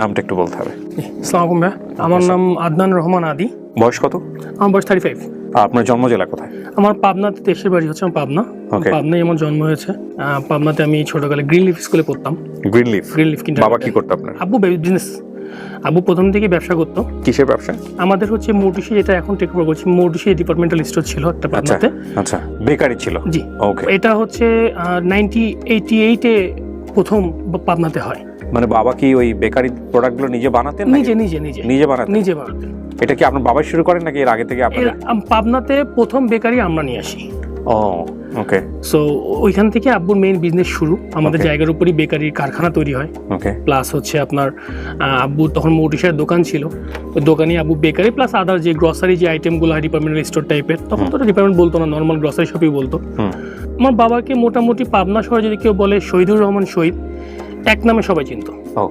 নামটা একটু বলতে হবে। সালামালাইকুম ভাই। আমার নাম আদনান রহমান আদি। বয়স কত? আমার বয়স থার্টি ফাইভ আপনার জন্ম জেলা কোথায়? আমার পাবনাতে দেশের বাড়ি হচ্ছে আমার পাবনা. পাবনায় আমার জন্ম হয়েছে। পাবনাতে আমি ছোটকালে গ্রিন লিফ স্কুলে পড়তাম। গ্রিন লিফ গ্রিন লিফ কিন্তু বাবা কি করতো আপনার? আব্বু বিজনেস আব্বু প্রথম থেকে ব্যবসা করতো। কিসের ব্যবসা? আমাদের হচ্ছে মোটিসি যেটা এখন টেক ওভার করছি মোটিসি ডিপার্টমেন্টাল স্টোর ছিল একটা আচ্ছা পাবনাতে। আচ্ছা। বেকারি ছিল? জি। ওকে এটা হচ্ছে নাইনটি এইটি এইটে প্রথম পাবনাতে হয়। মানে বাবা কি ওই বেকারি প্রোডাক্টগুলো নিজে বানাতেন নিজে নিজে নিজে। নিজে বানাতেন? নিজে বানাতে এটা কি আপনার বাবা শুরু করেন নাকি এর আগে থেকে আপনার পাবনাতে প্রথম বেকারি আমরা নিয়ে আসি। ও ওকে। সো ওইখান থেকে আব্বুর মেইন বিজনেস শুরু। আমাদের জায়গার উপরই বেকারির কারখানা তৈরি হয়। ওকে। প্লাস হচ্ছে আপনার আব্বু তখন মোটিসের দোকান ছিল। ওই দোকানে আব্বু বেকারি প্লাস আদার যে গ্রসারি যে আইটেমগুলো হয় ডিপার্টমেন্টাল স্টোর টাইপের তখন তো ডিপার্টমেন্ট বলতো না নর্মাল গ্রসারি শপই বলতো। আমার বাবাকে মোটামুটি পাবনা শহরে যদি কেউ বলে শহীদুর রহমান শহীদ এক নামে সবাই চিনত। ও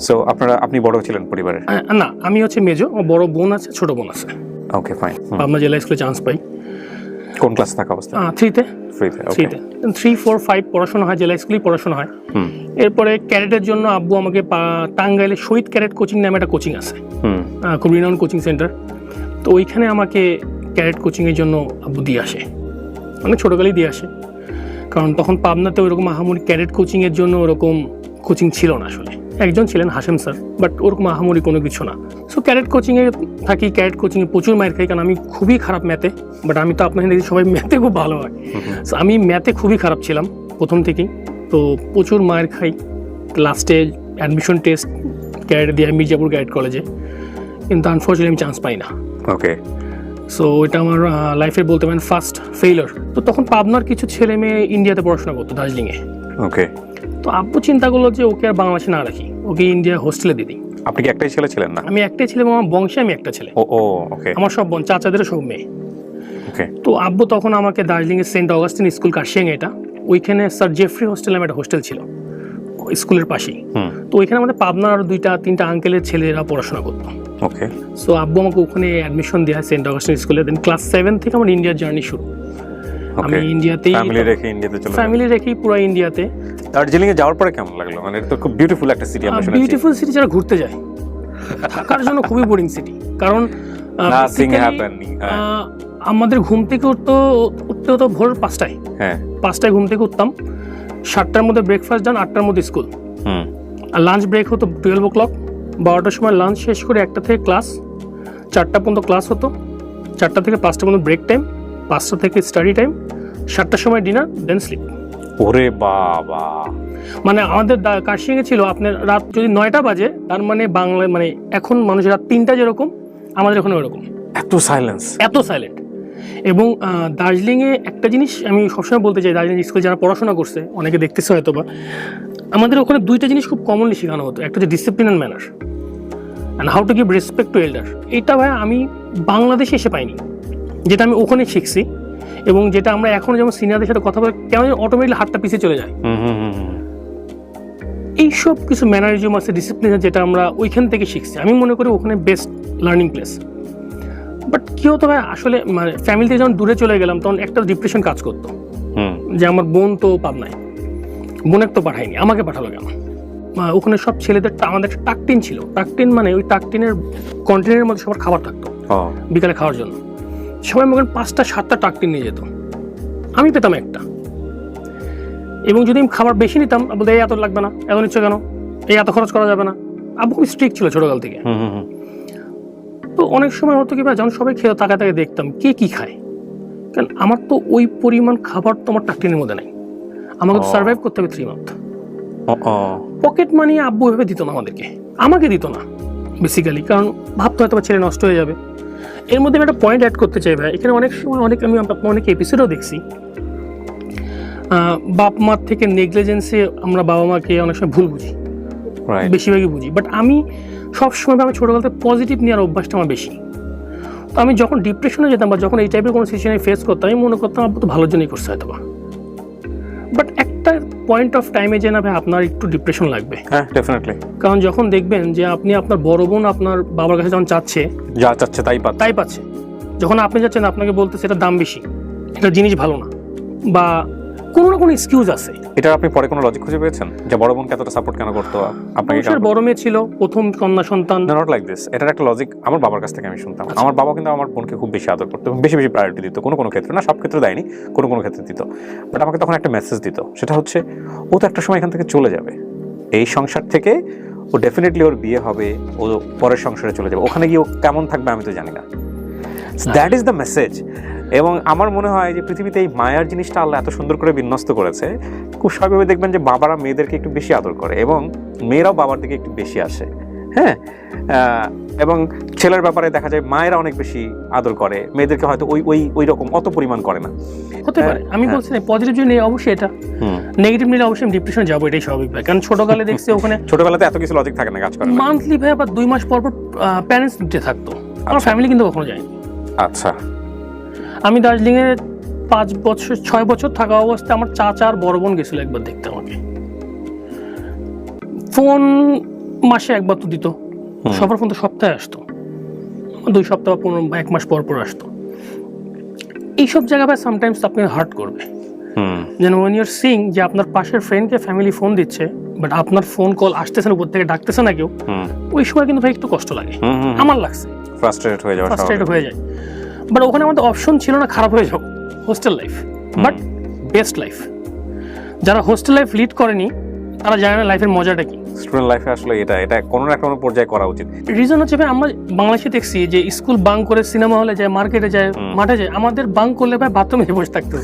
সো আপনারা আপনি বড় ছিলেন পরিবারে না আমি হচ্ছে মেজো আমার বড় বোন আছে ছোট বোন আছে। ওকে ফাইন পাবনা জেলা স্কুলে চান্স পাই। কোন ক্লাস থাকা অবস্থা থ্রিতে ফ্রিতে ওকে থ্রিতে থ্রি ফোর ফাইভ পড়াশোনা হয় জেলা স্কুলেই পড়াশোনা হয়। হুম। এরপরে ক্যারেটের জন্য আব্বু আমাকে টাঙ্গাইলে শহীদ ক্যারেট কোচিং নামে একটা কোচিং আছে। খুব রিনাউন্ড কোচিং সেন্টার। তো ওইখানে আমাকে ক্যারেট কোচিংয়ের জন্য আব্বু দিয়ে আসে। অনেক ছোটোকালেই দিয়ে আসে। কারণ তখন পাবনাতে ওইরকম আহামরি ক্যারেট কোচিংয়ের জন্য ওরকম কোচিং ছিল না আসলে। একজন ছিলেন হাসেম স্যার বাট ওরকম আহামরি কোনো কিছু না। সো ক্যারেট কোচিংয়ে থাকি ক্যারেট কোচিংয়ে প্রচুর মায়ের খাই কারণ আমি খুবই খারাপ ম্যাথে বাট আমি তো আপনার দেখি সবাই ম্যাথে খুব ভালো হয়। So, আমি ম্যাথে খুবই খারাপ ছিলাম প্রথম থেকেই। তো প্রচুর মায়ের খাই লাস্টে অ্যাডমিশন টেস্ট ক্যারেট দিয়ে মির্জাপুর ক্যারেট কলেজে কিন্তু আনফর্চুনেটলি আমি চান্স পাই না। ওকে সো এটা আমার লাইফে বলতে পারেন ফার্স্ট ফেইলার তো তখন পাবনার কিছু ছেলে মেয়ে ইন্ডিয়াতে পড়াশোনা করতো দার্জিলিংয়ে ওকে তো আব্বু চিন্তা করল যে ওকে আর বাংলাদেশে না রাখি। ওকে ইন্ডিয়া হোস্টেলে দিই। আপনি কি একটাই ছেলে ছিলেন না? আমি একটাই ছেলে আমার বংশে আমি একটা ছেলে। ও ওকে। আমার সব বোন চাচাদেরও সব মেয়ে। ওকে। তো আব্বু তখন আমাকে দার্জিলিংয়ের সেন্ট অগাস্টিন স্কুল কাশিয়াং এটা। ওইখানে স্যার জেফ্রি হোস্টেল নামে একটা হোস্টেল ছিল স্কুলের পাশেই। তো ওইখানে আমাদের পাবনার আরও দুইটা তিনটা আঙ্কেলের ছেলেরা পড়াশোনা করতো। ওকে। সো আব্বু আমাকে ওখানে অ্যাডমিশন দেওয়া সেন্ট অগাস্টিন স্কুলে। দেন ক্লাস সেভেন থেকে আমার ইন্ডিয়ার জার্নি শুরু। আমি ইন্ডিয়াতেই ফ্যামিলি রেখে ইন্ডিয়াতে চলে ফ্যামিলি রেখেই পুরো ইন্ডিয়াতে। দার্জিলিং এ যাওয়ার পরে কেমন লাগল? মানে এটা তো খুব বিউটিফুল একটা সিটি আমরা শুনেছি। বিউটিফুল সিটি যারা ঘুরতে যায় থাকার জন্য খুবই বোরিং সিটি কারণ হ্যাপেনিং আমাদের ঘুম থেকে উঠতো উঠতে হতো ভোর পাঁচটায়। হ্যাঁ। পাঁচটায় ঘুম থেকে উঠতাম। সাতটার মধ্যে ব্রেকফাস্ট ডান আটটার মধ্যে স্কুল হুম। আর লাঞ্চ ব্রেক হতো টুয়েলভ ও ক্লক বারোটার সময় লাঞ্চ শেষ করে একটা থেকে ক্লাস চারটা পর্যন্ত ক্লাস হতো। চারটা থেকে পাঁচটা পর্যন্ত ব্রেক টাইম পাঁচটা থেকে স্টাডি টাইম সাতটার সময় ডিনার দেন স্লিপ ওরে বাবা। মানে আমাদের কাশিয়াঙে ছিল আপনার রাত যদি নয়টা বাজে তার মানে বাংলায় মানে এখন মানুষের রাত তিনটা যেরকম আমাদের ওখানে ওরকম। এত সাইলেন্স এত সাইলেন্ট এবং দার্জিলিংয়ে একটা জিনিস আমি সবসময় বলতে চাই দার্জিলিং স্কুলে যারা পড়াশোনা করছে অনেকে দেখতেছে হয়তো বা আমাদের ওখানে দুইটা জিনিস খুব কমনলি শেখানো হতো একটা হচ্ছে discipline and manner and how to give respect to elder এটা ভাই আমি বাংলাদেশে এসে পাইনি। যেটা আমি ওখানে শিখছি এবং যেটা আমরা এখন যেমন সিনিয়রদের সাথে কথা বলে কেমন অটোমেটিকলি হাতটা পিছিয়ে চলে যায়। এইসব কিছু ম্যানারিজম আছে ডিসিপ্লিন যেটা আমরা ওইখান থেকে শিখছি। আমি মনে করি ওখানে বেস্ট লার্নিং প্লেস বাট কি হতো ভাই আসলে মানে ফ্যামিলি থেকে যখন দূরে চলে গেলাম তখন একটা ডিপ্রেশন কাজ করতো। হুম। যে আমার বোন তো পাবনায়। বোনের তো পাঠায়নি আমাকে পাঠালো কেন? ওখানে সব ছেলেদের আমাদের একটা টাকটিন ছিল। টাকটিন মানে ওই টাকটিনের কন্টেনারের মধ্যে সবার খাবার থাকতো। বিকালে খাওয়ার জন্য। সবাই মনে পাঁচটা সাতটা টাকটি নিয়ে যেত। আমি পেতাম একটা। এবং যদি আমি খাবার বেশি নিতাম বলতে এই এত লাগবে না এত নিচ্ছ কেন? এই এত খরচ করা যাবে না। আব্বু খুব স্ট্রিক্ট ছিল ছোটকাল থেকে। তো অনেক সময় হতো কি ভাই যখন সবাই খেয়ে তাকায় তাকে দেখতাম কে কি খায়? কারণ আমার তো ওই পরিমাণ খাবার তো আমার টাকটিনের মধ্যে নাই। আমাকে তো সার্ভাইভ করতে হবে থ্রি মান্থ পকেট মানি আব্বু ভেবে দিত না আমাদেরকে। আমাকে দিত না বেসিক্যালি কারণ ভাবতে হয়তো ছেলে নষ্ট হয়ে যাবে। এর মধ্যে আমি একটা পয়েন্ট অ্যাড করতে চাই ভাই। এখানে অনেক সময় অনেক আমি অনেক এপিসোডও দেখছি। বাপ মার থেকে নেগলিজেন্সে আমরা বাবা মাকে অনেক সময় ভুল বুঝি। বেশিরভাগই বুঝি। বাট আমি সবসময় আমি ছোটোবেলাতে পজিটিভ নেওয়ার অভ্যাসটা আমার বেশি। তো আমি যখন ডিপ্রেশনে যেতাম বা যখন এই টাইপের কোনো সিচুয়েশনে ফেস করতাম আমি মনে করতাম আব্বু তো ভালোর জন্যই করছে হয়তো বা বাট একটা পয়েন্ট অফ টাইমে যে না ভাই আপনার একটু ডিপ্রেশন লাগবে। হ্যাঁ ডেফিনেটলি কারণ যখন দেখবেন যে আপনি আপনার বড় বোন আপনার বাবার কাছে যখন চাচ্ছে যা চাচ্ছে তাই পাচ্ছে। তাই পাচ্ছে। যখন আপনি যাচ্ছেন আপনাকে বলতে সেটা দাম বেশি। এটা জিনিস ভালো না। বা কোনো না কোনো এক্সকিউজ আছে। এটা আপনি পরে কোনো লজিক খুঁজে পেয়েছেন? যে বড় বোনকে এতটা সাপোর্ট কেন করতো? আপনাকে মানুষের বড় মেয়ে ছিল প্রথম কন্যা সন্তান। নট লাইক দিস এটার একটা লজিক আমার বাবার কাছ থেকে আমি শুনতাম। আমার বাবা কিন্তু আমার বোনকে খুব বেশি আদর করতো এবং বেশি বেশি প্রায়োরিটি দিত। কোনো কোনো ক্ষেত্রে না সব ক্ষেত্রে দেয়নি কোনো কোনো ক্ষেত্রে দিত। বাট আমাকে তখন একটা মেসেজ দিত। সেটা হচ্ছে ও তো একটা সময় এখান থেকে চলে যাবে। এই সংসার থেকে ও ডেফিনেটলি ওর বিয়ে হবে ও পরের সংসারে চলে যাবে। ওখানে গিয়ে ও কেমন থাকবে আমি তো জানি না। দ্যাট ইজ দ্য মেসেজ এবং আমার মনে হয় যে পৃথিবীতে এই মায়ার জিনিসটা আল্লাহ এত সুন্দর করে বিন্যস্ত করেছে খুব স্বাভাবিক দেখবেন যে বাবারা মেয়েদেরকে একটু বেশি আদর করে এবং মেয়েরাও বাবার দিকে একটু বেশি আসে হ্যাঁ? এবং ছেলের ব্যাপারে দেখা যায় মায়েরা অনেক বেশি আদর করে মেয়েদেরকে হয়তো ওই ওই ওই রকম অত পরিমাণ করে না। হতে পারে। আমি হ্যাঁ। বলছি না পজিটিভ যে নেই অবশ্যই এটা। নেগেটিভ নিলে অবশ্যই আমি ডিপ্রেশন যাব এটাই স্বাভাবিক ভাই। কারণ ছোটকালে দেখছি ওখানে ছোটবেলাতে এত কিছু লজিক থাকে না কাজ করে মান্থলি ভাই আবার দুই মাস পর পর প্যারেন্টস দিতে থাকতো। আমার আচ্ছা। ফ্যামিলি কিন্তু কখনো যায়নি। আচ্ছা। আমি দার্জিলিংয়ে পাঁচ বছর ছয় বছর থাকা অবস্থায় আমার চাচা আর বড় বোন গেছিল একবার দেখতে আমাকে। ফোন মাসে একবার তো দিত। সবার ফোন তো সপ্তাহে আসতো। দুই সপ্তাহ বা পনেরো এক মাস পর পর আসতো। এইসব জায়গায় সামটাইমস আপনি হার্ট করবে। হুম। যেন ওয়েন ইউর সিং যে আপনার পাশের ফ্রেন্ডকে ফ্যামিলি ফোন দিচ্ছে বাট আপনার ফোন কল আসতেছে না উপর থেকে ডাকতেছে না কেউ ওই সময় কিন্তু ভাই একটু কষ্ট লাগে। আমার লাগছে। ফ্রাস্ট্রেটেড হয়ে যাওয়া ফার্স্ট স্বাভাবিক। হয়ে যায়। বাট ওখানে আমাদের অপশন ছিল না খারাপ হয়ে যাও hostel life but best life যারা হোস্টেল লাইফ লিড করেনি তারা জানে না লাইফের মজাটা কি। স্টুডেন্ট লাইফে আসলে এটা এটা কোনো না কোনো পর্যায়ে করা উচিত। রিজন হচ্ছে ভাই আমরা বাংলাদেশে দেখছি যে স্কুল বাং করে সিনেমা হলে যায় মার্কেটে যায় মাঠে যায় আমাদের বাং করলে ভাই বাথরুমে বসে থাকতে।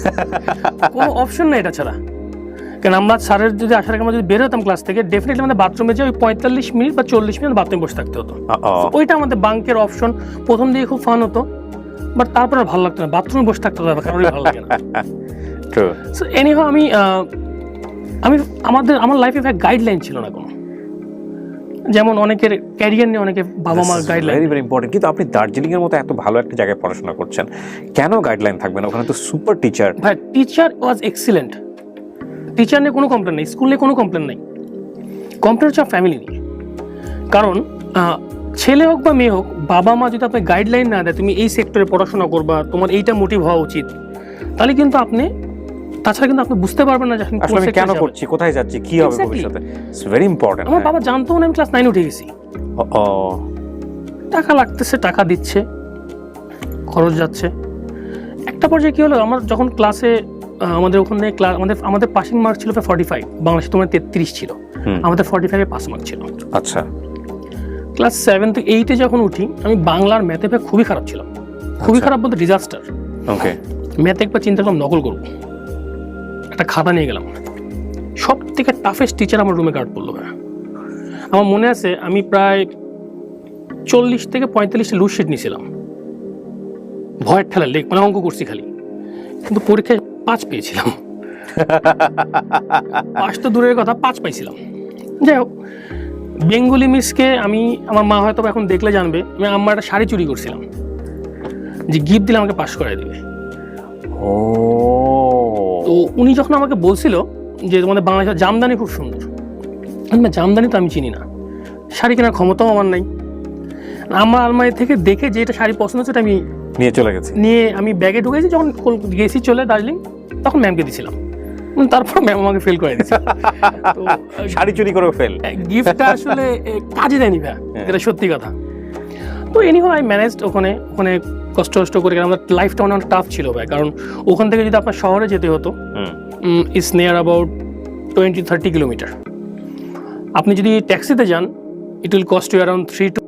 কোনো অপশন নেই এটা ছাড়া। কারণ আমরা স্যারের যদি আসার আগে আমরা যদি বের হতাম ক্লাস থেকে ডেফিনেটলি আমাদের বাথরুমে যে ওই পঁয়তাল্লিশ মিনিট বা চল্লিশ মিনিট বাথরুমে বসে থাকতে হতো। ওইটা আমাদের বাঙ্কের অপশন প্রথম দিকে খুব ফান হতো। বাট তারপর আর ভালো লাগতো না। বাথরুমে বসে থাকতে কারণ ভালো লাগে না. সো এনিহাও আমি আমি আমাদের আমার লাইফে গাইডলাইন ছিল না কোনো। যেমন অনেকের ক্যারিয়ার নিয়ে অনেকে বাবা মার গাইডলাইন ভেরি ভেরি ইম্পর্টেন্ট কিন্তু আপনি দার্জিলিং এর মতো এত ভালো একটা জায়গায় পড়াশোনা করছেন কেন গাইডলাইন থাকবে না? ওখানে তো সুপার টিচার ভাই টিচার ওয়াজ এক্সিলেন্ট টিচার নিয়ে কোনো কমপ্লেন নেই স্কুল নিয়ে কোনো কমপ্লেন নেই। কমপ্লেন হচ্ছে ফ্যামিলি নিয়ে। কারণ ছেলে হোক বা মেয়ে হোক বাবা মা যদি আপনি গাইডলাইন না দেয় তুমি এই সেক্টরে পড়াশোনা করবা তোমার এইটা মোটিভ হওয়া উচিত। তাহলে কিন্তু আপনি তাছাড়া কিন্তু আপনি বুঝতে পারবেন না যে আসলে আমি কেন। করছি কোথায় যাচ্ছি কি হবে. ভবিষ্যতে? ইটস ভেরি ইম্পর্টেন্ট আমার বাবা জানতো না আমি ক্লাস নাইন উঠে গেছি। ও টাকা লাগতেছে টাকা দিচ্ছে খরচ যাচ্ছে। একটা পর্যায়ে কি হলো আমার যখন ক্লাসে আমাদের ওখানে ক্লাস আমাদের আমাদের পাসিং মার্ক ছিল ফর্টি ফাইভ বাংলাদেশে তোমার তেত্রিশ ছিল। আমাদের ফর্টি ফাইভে পাস মার্ক ছিল। আচ্ছা। ক্লাস সেভেন থেকে এইটে যখন উঠি আমি বাংলার ম্যাথে ভাই খুবই খারাপ ছিলাম। খুবই আচ্ছা। খারাপ বলতে ডিজাস্টার ওকে ম্যাথে একবার চিন্তা করলাম নকল করব। একটা খাতা নিয়ে গেলাম। সব থেকে টাফেস্ট টিচার আমার রুমে গার্ড পড়ল আমার মনে আছে আমি প্রায় চল্লিশ থেকে পঁয়তাল্লিশটা লুজ শিট নিয়েছিলাম। ভয়ের ঠেলা লেখ মানে অঙ্ক করছি খালি। কিন্তু পরীক্ষায় পাঁচ পেয়েছিলাম। পাঁচ তো দূরের কথা পাঁচ পাইছিলাম। যাই হোক বেঙ্গলি মিসকে আমি আমার মা হয়তো এখন দেখলে জানবে আমি আমার একটা শাড়ি চুরি করছিলাম। যে গিফট দিলে আমাকে পাস করাই দিবে। ও। তো উনি যখন আমাকে বলছিল যে তোমাদের বাংলাদেশের জামদানি খুব সুন্দর বললাম, জামদানি তো আমি চিনি না। শাড়ি কেনার ক্ষমতাও আমার নাই। আমার আলমারি থেকে দেখে যে এটা শাড়ি পছন্দ হচ্ছে আমি নিয়ে চলে গেছি। নিয়ে আমি ব্যাগে ঢুকেছি যখন গেছি চলে দার্জিলিং তখন ম্যামকে দিছিলাম। উম, তারপর ম্যাম আমাকে ফেল করে দিয়েছে। শাড়ি চুরি করে ফেল গিফটটা আসলে কাজে দেয়নি ভাই হ্যাঁ। এটা সত্যি কথা। তো এনিহো আই ম্যানেজড ওখানে ওখানে কষ্ট কষ্ট করে কারণ আমার লাইফটা অনেক টাফ ছিল ভাই কারণ ওখান থেকে যদি আপনার শহরে যেতে হতো it's near about twenty thirty kilometre আপনি যদি ট্যাক্সিতে যান it will cost you around three two